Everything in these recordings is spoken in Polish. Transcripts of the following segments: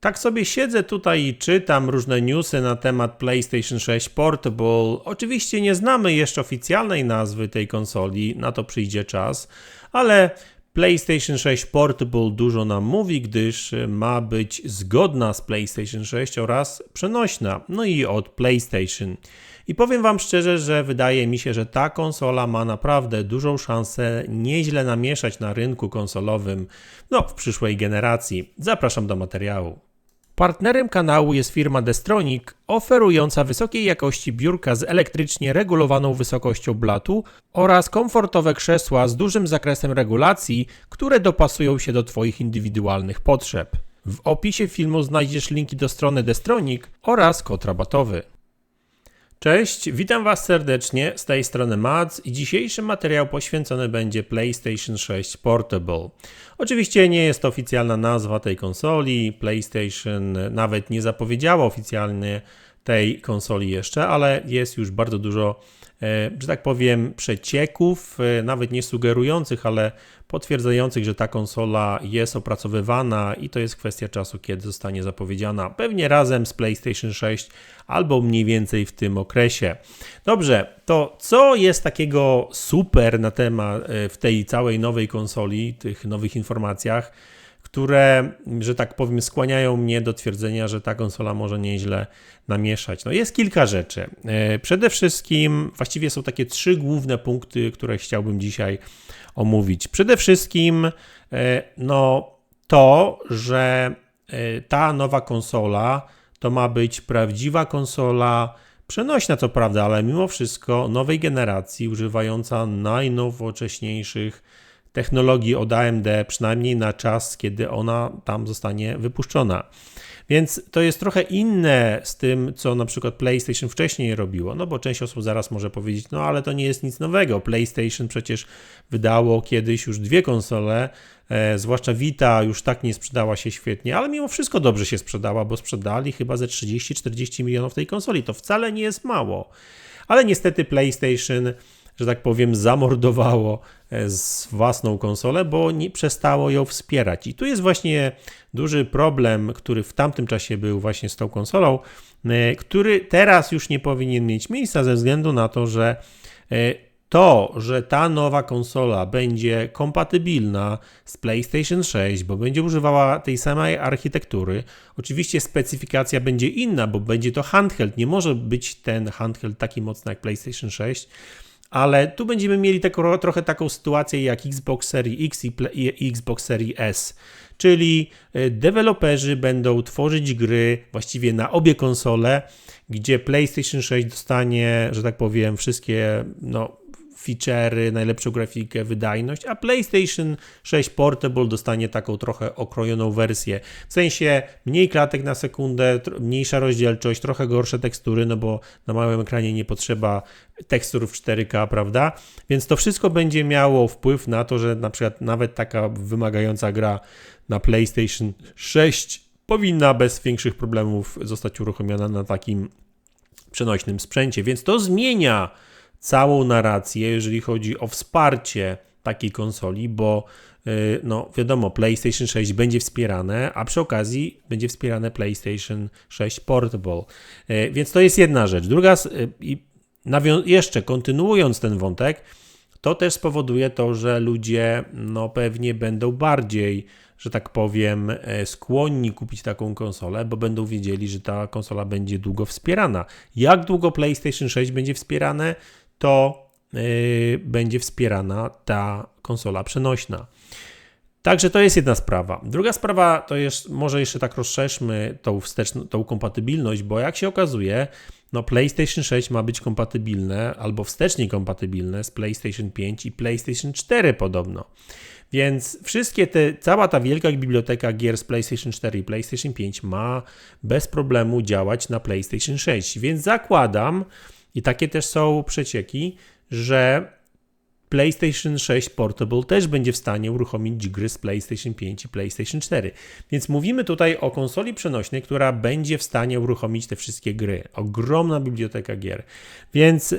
Tak sobie siedzę tutaj i czytam różne newsy na temat PlayStation 6 Portable. Oczywiście nie znamy jeszcze oficjalnej nazwy tej konsoli, na to przyjdzie czas, ale PlayStation 6 Portable dużo nam mówi, gdyż ma być zgodna z PlayStation 6 oraz przenośna, no i od PlayStation. I powiem Wam szczerze, że wydaje mi się, że ta konsola ma naprawdę dużą szansę nieźle namieszać na rynku konsolowym no, w przyszłej generacji. Zapraszam do materiału. Partnerem kanału jest firma Destronic, oferująca wysokiej jakości biurka z elektrycznie regulowaną wysokością blatu oraz komfortowe krzesła z dużym zakresem regulacji, które dopasują się do Twoich indywidualnych potrzeb. W opisie filmu znajdziesz linki do strony Destronic oraz kod rabatowy. Cześć, witam Was serdecznie, z tej strony Mads i dzisiejszy materiał poświęcony będzie PlayStation 6 Portable. Oczywiście nie jest to oficjalna nazwa tej konsoli, PlayStation nawet nie zapowiedziało oficjalnie tej konsoli jeszcze, ale jest już bardzo dużo że tak powiem, przecieków, e, nawet nie sugerujących, ale potwierdzających, że ta konsola jest opracowywana i to jest kwestia czasu, kiedy zostanie zapowiedziana. Pewnie razem z PlayStation 6 albo mniej więcej w tym okresie. Dobrze, to co jest takiego super na temat e, w tej całej nowej konsoli, tych nowych informacjach? Które, że tak powiem, skłaniają mnie do twierdzenia, że ta konsola może nieźle namieszać. No jest kilka rzeczy. E, przede wszystkim właściwie są takie trzy główne punkty, które chciałbym dzisiaj omówić. Przede wszystkim e, no to, że e, ta nowa konsola to ma być prawdziwa konsola przenośna co prawda, ale mimo wszystko nowej generacji, używająca najnowocześniejszych technologii od AMD, przynajmniej na czas, kiedy ona tam zostanie wypuszczona. Więc to jest trochę inne z tym, co na przykład PlayStation wcześniej robiło, no bo część osób zaraz może powiedzieć, no ale to nie jest nic nowego. PlayStation przecież wydało kiedyś już dwie konsole, e, zwłaszcza Vita już tak nie sprzedała się świetnie, ale mimo wszystko dobrze się sprzedała, bo sprzedali chyba ze 30-40 milionów tej konsoli. To wcale nie jest mało. Ale niestety PlayStation że tak powiem, zamordowało e, z własną konsolę, bo nie przestało ją wspierać. I tu jest właśnie duży problem, który w tamtym czasie był właśnie z tą konsolą, e, który teraz już nie powinien mieć miejsca ze względu na to, że e, to, że ta nowa konsola będzie kompatybilna z PlayStation 6, bo będzie używała tej samej architektury, oczywiście specyfikacja będzie inna, bo będzie to handheld. Nie może być ten handheld taki mocny jak PlayStation 6 ale tu będziemy mieli trochę taką sytuację jak Xbox Series X i, i Xbox Series S, czyli e, deweloperzy będą tworzyć gry właściwie na obie konsole, gdzie PlayStation 6 dostanie, że tak powiem, wszystkie no, feature'y, najlepszą grafikę, wydajność, a PlayStation 6 Portable dostanie taką trochę okrojoną wersję. W sensie mniej klatek na sekundę, mniejsza rozdzielczość, trochę gorsze tekstury, no bo na małym ekranie nie potrzeba tekstur w 4K, prawda? Więc to wszystko będzie miało wpływ na to, że na przykład nawet taka wymagająca gra na PlayStation 6 powinna bez większych problemów zostać uruchomiona na takim przenośnym sprzęcie, więc to zmienia całą narrację, jeżeli chodzi o wsparcie takiej konsoli, bo y, no wiadomo, PlayStation 6 będzie wspierane, a przy okazji będzie wspierane PlayStation 6 Portable. Y, więc to jest jedna rzecz. Druga, y, i jeszcze kontynuując ten wątek, to też spowoduje to, że ludzie no pewnie będą bardziej, że tak powiem, skłonni kupić taką konsolę, bo będą wiedzieli, że ta konsola będzie długo wspierana. Jak długo PlayStation 6 będzie wspierane, to yy, będzie wspierana ta konsola przenośna. Także to jest jedna sprawa. Druga sprawa to jest, może jeszcze tak rozszerzmy tą, wsteczną, tą kompatybilność, bo jak się okazuje, no PlayStation 6 ma być kompatybilne albo wstecznie kompatybilne z PlayStation 5 i PlayStation 4 podobno. Więc wszystkie te, cała ta wielka biblioteka gier z PlayStation 4 i PlayStation 5 ma bez problemu działać na PlayStation 6. Więc zakładam, i takie też są przecieki, że PlayStation 6 Portable też będzie w stanie uruchomić gry z PlayStation 5 i PlayStation 4. Więc mówimy tutaj o konsoli przenośnej, która będzie w stanie uruchomić te wszystkie gry. Ogromna biblioteka gier. Więc yy,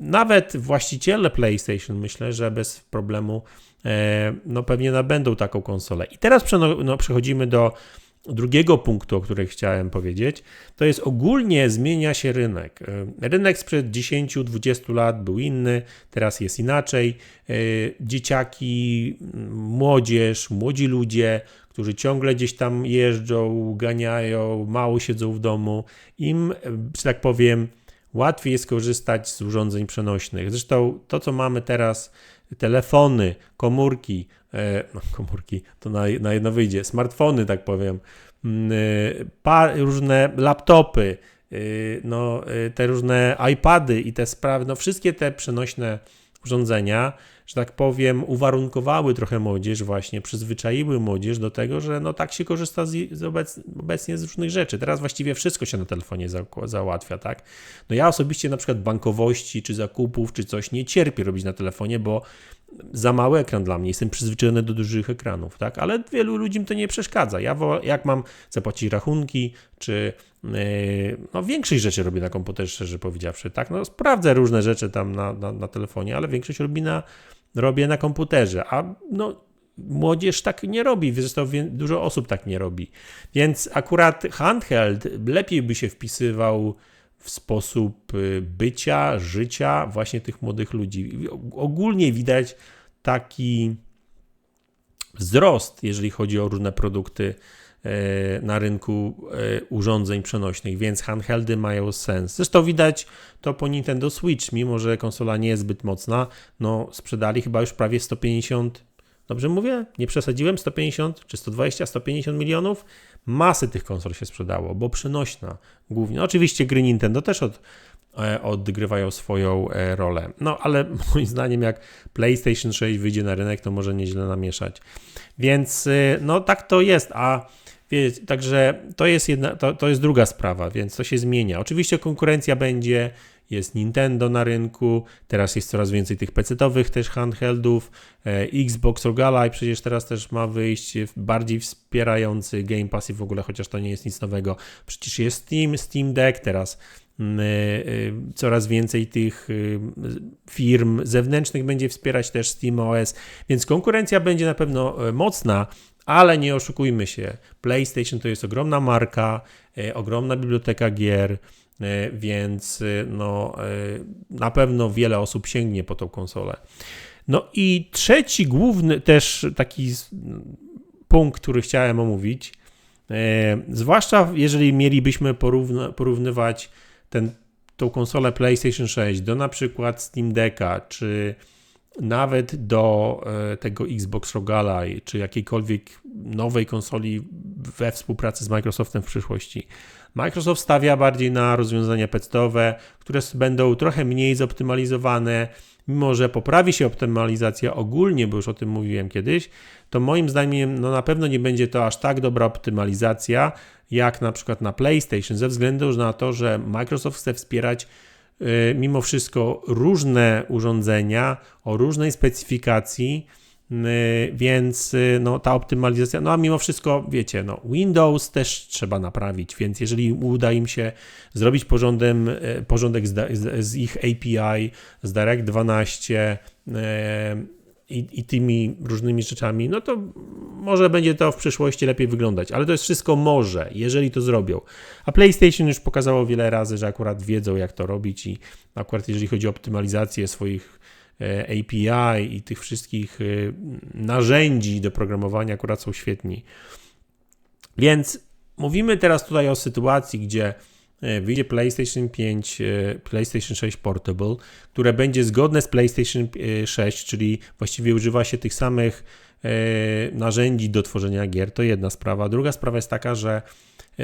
nawet właściciele PlayStation myślę, że bez problemu yy, no pewnie nabędą taką konsolę. I teraz no, przechodzimy do drugiego punktu, o którym chciałem powiedzieć, to jest ogólnie zmienia się rynek. E, rynek sprzed 10-20 lat był inny, teraz jest inaczej. E, dzieciaki, młodzież, młodzi ludzie, którzy ciągle gdzieś tam jeżdżą, ganiają, mało siedzą w domu, im, że tak powiem, łatwiej jest korzystać z urządzeń przenośnych. Zresztą to, co mamy teraz, telefony, komórki, e, no, komórki, to na, na jedno wyjdzie, smartfony, tak powiem, mm, e, różne laptopy, e, no, te różne iPady i te sprawy, no wszystkie te przenośne urządzenia że tak powiem, uwarunkowały trochę młodzież, właśnie przyzwyczaiły młodzież do tego, że no tak się korzysta z, z obec, obecnie z różnych rzeczy. Teraz właściwie wszystko się na telefonie za, załatwia, tak? No ja osobiście na przykład bankowości, czy zakupów, czy coś nie cierpię robić na telefonie, bo za mały ekran dla mnie, jestem przyzwyczajony do dużych ekranów, tak? Ale wielu ludziom to nie przeszkadza. Ja jak mam zapłacić rachunki, czy yy, no większość rzeczy robię na komputerze, szczerze powiedziawszy, tak? No sprawdzę różne rzeczy tam na, na, na telefonie, ale większość robi na, robię na komputerze, a no młodzież tak nie robi, zresztą dużo osób tak nie robi. Więc akurat handheld lepiej by się wpisywał w sposób y, bycia, życia właśnie tych młodych ludzi. Ogólnie widać taki wzrost, jeżeli chodzi o różne produkty na rynku e, urządzeń przenośnych, więc handheldy mają sens. Zresztą widać to po Nintendo Switch, mimo że konsola nie jest zbyt mocna, no sprzedali chyba już prawie 150, dobrze mówię? Nie przesadziłem? 150 czy 120, 150 milionów? Masy tych konsol się sprzedało, bo przenośna głównie. Oczywiście gry Nintendo też od, e, odgrywają swoją e, rolę. No ale moim zdaniem jak PlayStation 6 wyjdzie na rynek, to może nieźle namieszać. Więc e, no tak to jest, a wiecie, także to jest jedna, to, to jest druga sprawa, więc to się zmienia. Oczywiście konkurencja będzie, jest Nintendo na rynku, teraz jest coraz więcej tych PC-owych też handheldów, e, Xbox Rogalai przecież teraz też ma wyjść bardziej wspierający Game Pass i w ogóle, chociaż to nie jest nic nowego. Przecież jest Steam, Steam Deck teraz, mm, e, e, coraz więcej tych firm zewnętrznych będzie wspierać też SteamOS, więc konkurencja będzie na pewno mocna, ale nie oszukujmy się, PlayStation to jest ogromna marka, ogromna biblioteka gier, E, więc e, no, e, na pewno wiele osób sięgnie po tą konsolę. No i trzeci główny też taki punkt, który chciałem omówić, zwłaszcza jeżeli mielibyśmy porównywać ten, tą konsolę PlayStation 6 do na przykład Steam Decka, czy nawet do tego Xbox Rogalai, czy jakiejkolwiek nowej konsoli we współpracy z Microsoftem w przyszłości, Microsoft stawia bardziej na rozwiązania pecetowe, które będą trochę mniej zoptymalizowane, mimo że poprawi się optymalizacja ogólnie, bo już o tym mówiłem kiedyś, to moim zdaniem no na pewno nie będzie to aż tak dobra optymalizacja, jak na przykład na PlayStation, ze względu na to, że Microsoft chce wspierać mimo wszystko różne urządzenia o różnej specyfikacji, Y, więc y, no, ta optymalizacja, no a mimo wszystko, wiecie, no, Windows też trzeba naprawić, więc jeżeli uda im się zrobić porządem, y, porządek z, z, z ich API, z Direct 12 i, i tymi różnymi rzeczami, no to może będzie to w przyszłości lepiej wyglądać, ale to jest wszystko może, jeżeli to zrobią. A PlayStation już pokazało wiele razy, że akurat wiedzą, jak to robić i akurat jeżeli chodzi o optymalizację swoich E, API i tych wszystkich e, narzędzi do programowania akurat są świetni. Więc mówimy teraz tutaj o sytuacji, gdzie wyjdzie PlayStation 5, PlayStation 6 Portable, które będzie zgodne z PlayStation 6, czyli właściwie używa się tych samych narzędzi do tworzenia gier. To jedna sprawa. Druga sprawa jest taka, że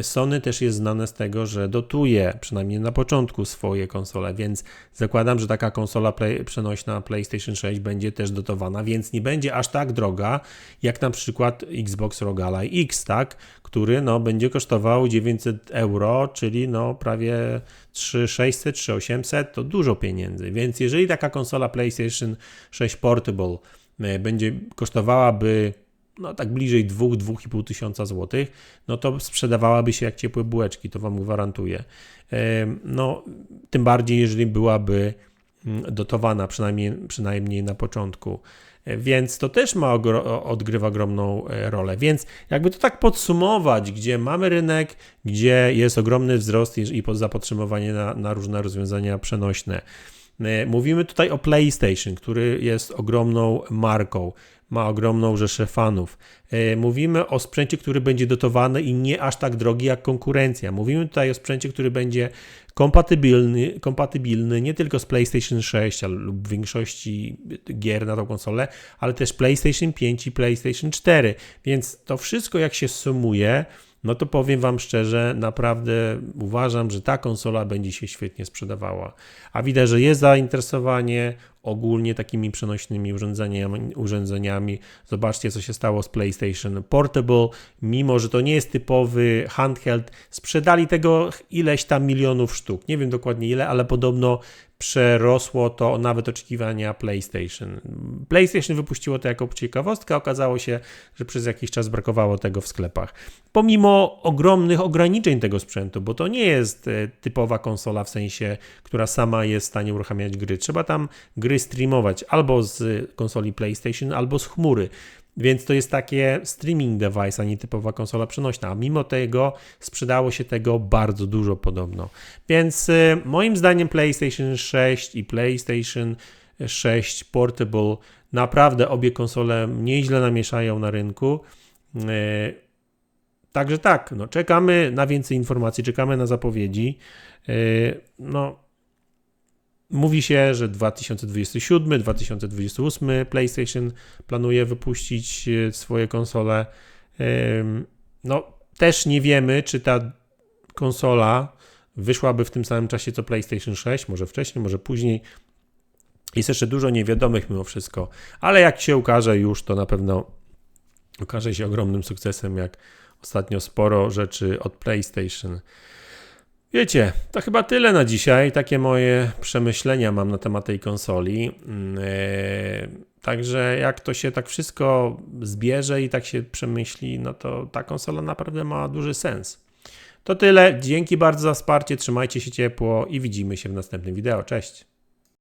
Sony też jest znane z tego, że dotuje przynajmniej na początku swoje konsole, więc zakładam, że taka konsola play, przenośna PlayStation 6 będzie też dotowana, więc nie będzie aż tak droga jak na przykład Xbox Rogalai X, tak, który no, będzie kosztował 900 euro, czyli no, prawie 3600, 3800 to dużo pieniędzy, więc jeżeli taka konsola PlayStation 6 Portable e, będzie kosztowałaby no tak bliżej 2-2,5 tysiąca złotych, no to sprzedawałaby się jak ciepłe bułeczki, to Wam gwarantuję. No, tym bardziej, jeżeli byłaby mm, dotowana, przynajmniej, przynajmniej na początku. E, Więc to też ma odgrywa ogromną e, rolę. Więc jakby to tak podsumować, gdzie mamy rynek, gdzie jest ogromny wzrost i, zapotrzebowanie na, na różne rozwiązania przenośne. E, Mówimy tutaj o PlayStation, który jest ogromną marką, ma ogromną rzeszę fanów. E, Mówimy o sprzęcie, który będzie dotowany i nie aż tak drogi jak konkurencja. Mówimy tutaj o sprzęcie, który będzie kompatybilny, kompatybilny nie tylko z PlayStation 6 ale- lub większości gier na tą konsolę, ale też PlayStation 5 i PlayStation 4. Więc to wszystko, jak się sumuje, no to powiem Wam szczerze, naprawdę uważam, że ta konsola będzie się świetnie sprzedawała. A widać, że jest zainteresowanie ogólnie takimi przenośnymi urządzeniami. urządzeniami. Zobaczcie, co się stało z PlayStation Portable. Mimo, że to nie jest typowy handheld, sprzedali tego ileś tam milionów sztuk. Nie wiem dokładnie ile, ale podobno przerosło to nawet oczekiwania PlayStation. PlayStation wypuściło to jako ciekawostkę, okazało się, że przez jakiś czas brakowało tego w sklepach. Pomimo ogromnych ograniczeń tego sprzętu, bo to nie jest e, typowa konsola w sensie, która sama jest w stanie uruchamiać gry. Trzeba tam gry streamować albo z konsoli PlayStation, albo z chmury. Więc to jest takie streaming device, a nie typowa konsola przenośna. A mimo tego sprzedało się tego bardzo dużo podobno. Więc y, moim zdaniem PlayStation 6 i PlayStation 6 Portable naprawdę obie konsole nieźle namieszają na rynku. Y, Także tak, no, czekamy na więcej informacji, czekamy na zapowiedzi. Y, No, mówi się, że 2027, 2028 PlayStation planuje wypuścić y, swoje konsole. No, też nie wiemy, czy ta konsola wyszłaby w tym samym czasie co PlayStation 6, może wcześniej, może później. Jest jeszcze dużo niewiadomych mimo wszystko, ale jak się ukaże już, to na pewno okaże się ogromnym sukcesem, jak ostatnio sporo rzeczy od PlayStation. Wiecie, to chyba tyle na dzisiaj. Takie moje przemyślenia mam na temat tej konsoli. Mm, e, Także jak to się tak wszystko zbierze i tak się przemyśli, no to ta konsola naprawdę ma duży sens. To tyle. Dzięki bardzo za wsparcie. Trzymajcie się ciepło i widzimy się w następnym wideo. Cześć.